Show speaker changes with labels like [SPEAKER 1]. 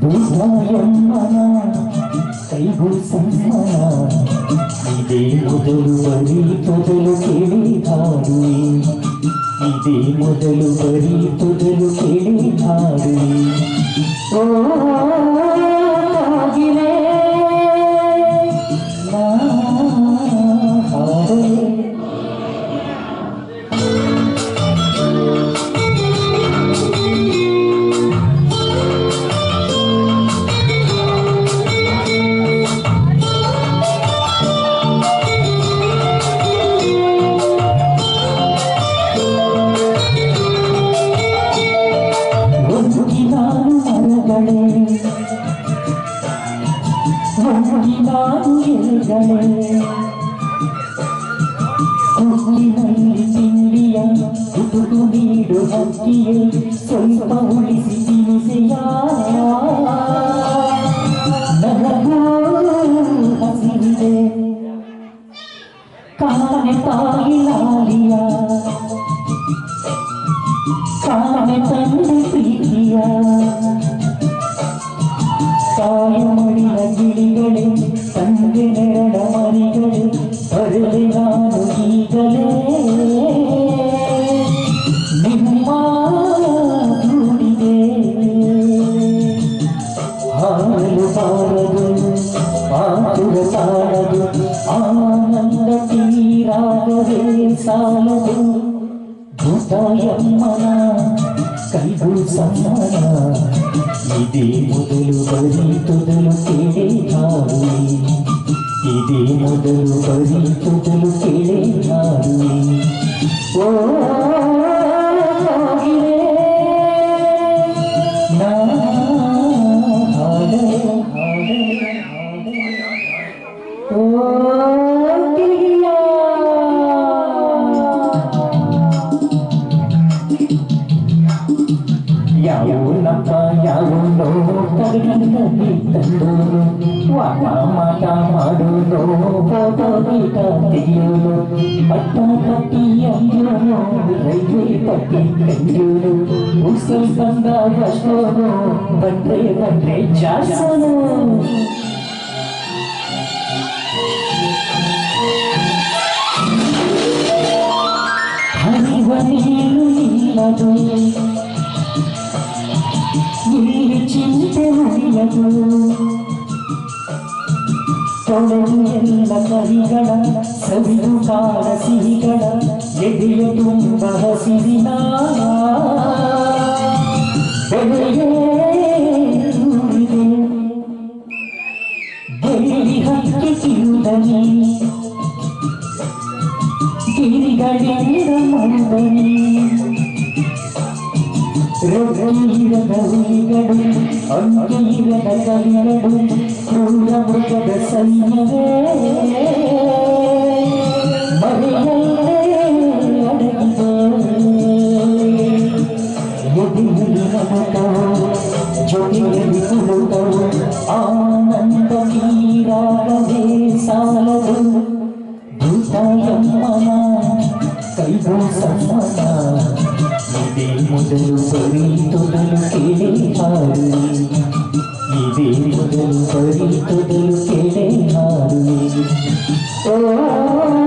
[SPEAKER 1] భూమాయమ్మన కైభూ సమ్మన ఇదే మొదలు బరి తొదలు కేళినాడు ఇదే మొదలు బరి తొదలు కేళినాడు ಕುಟುಕು ನೀಡು ಹಕ್ಕಿಯೇ ಸ್ವಲ್ಪ ಉಳಿಸಿ ತಿನಿಸೆಯ సాలదు భూతాయమ్మన కైగు సమ్మన ఇదే మొదలు బరి తుదలు కేడే హారు ఇదే మొదలు బరి తుదలు కేడే హారు Oh యౌనప యౌనో తడికంటని తండును వాట మాట మాడునో పోటో బీట తియ్యును పట్ట పట్టి అయ్యును రైవే పట్టి కంజును ఉసై సంద వశోను బండ్రే బండ్రే జాసను హరివని నీలదు ಇಲ್ಲದು ಇಲ್ಲಿ ಚಿಂತೆ ಉಳಿಯದು ತೊಳೆದು ಎಲ್ಲ ಕರಿಗಳ ಸವಿದು ಕಾಲ ಸಿಹಿಗಳ ಎದೆಯ ತುಂಬ ಹಸಿರಿನ ಬೆಳೆಯೇ ಊರಿದೆ ಬೆಳ್ಳಿ ಹಕ್ಕಿ ಕಿರುದನಿ ಗಿರಿಗಳಿಂದ ಮಂದನಿ ರೊಟ್ಟಿರದ ಹುಲಿಗಳು ಅಂಕಿರದ ಕವಿಗಳು ಕ್ರೂರ ಮೃಗದ ಸೈನ್ಯವೇ ಮರೆಯಲ್ಲೇ ಅಡಗಿದೆ ಎದೆಯಲ್ಲಿ ನಗುತ್ತವು ಜೊತೆಯಲ್ಲಿ ಕುಳಿತವು ಆನಂದ ನೀರಾಗದೆ ಸಾಲದು ಭೂತಾಯಮ್ಮನ ಕೈಗೂ ಸಮ್ಮನ ఇదే మొదలు పరితుదలు కేడే హారు ఇదే మొదలు పరితుదలు కేడే హారు ఓ